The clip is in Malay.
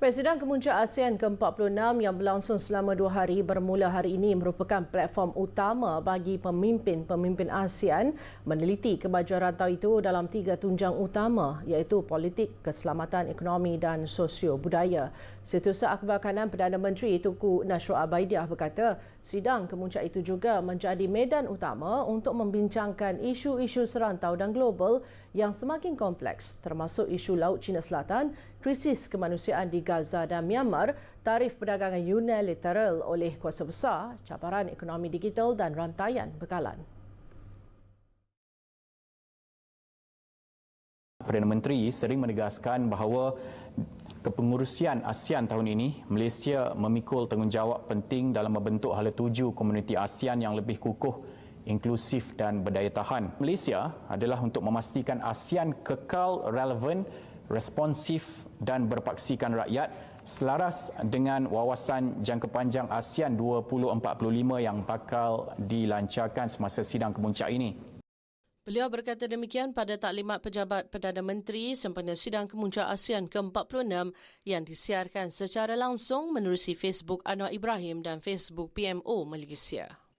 Sidang Kemuncak ASEAN ke-46 yang berlangsung selama dua hari bermula hari ini merupakan platform utama bagi pemimpin-pemimpin ASEAN meneliti kemajuan rantau itu dalam tiga tunjang utama iaitu politik, keselamatan ekonomi dan sosio budaya. Setiausaha Akhbar Kanan Perdana Menteri Tuku Nasrul Abaidiah berkata, sidang kemuncak itu juga menjadi medan utama untuk membincangkan isu-isu serantau dan global yang semakin kompleks termasuk isu Laut Cina Selatan, krisis kemanusiaan di Gaza dan Myanmar, tarif perdagangan unilateral oleh kuasa besar, cabaran ekonomi digital dan rantaian bekalan. Perdana Menteri sering menegaskan bahawa kepengurusian ASEAN tahun ini, Malaysia memikul tanggungjawab penting dalam membentuk hala tuju komuniti ASEAN yang lebih kukuh, inklusif dan berdaya tahan. Malaysia adalah untuk memastikan ASEAN kekal relevan responsif dan berpaksikan rakyat selaras dengan wawasan jangka panjang ASEAN 2045 yang bakal dilancarkan semasa sidang kemuncak ini. Beliau berkata demikian pada taklimat pejabat Perdana Menteri sempena sidang kemuncak ASEAN ke-46 yang disiarkan secara langsung menerusi Facebook Anwar Ibrahim dan Facebook PMO Malaysia.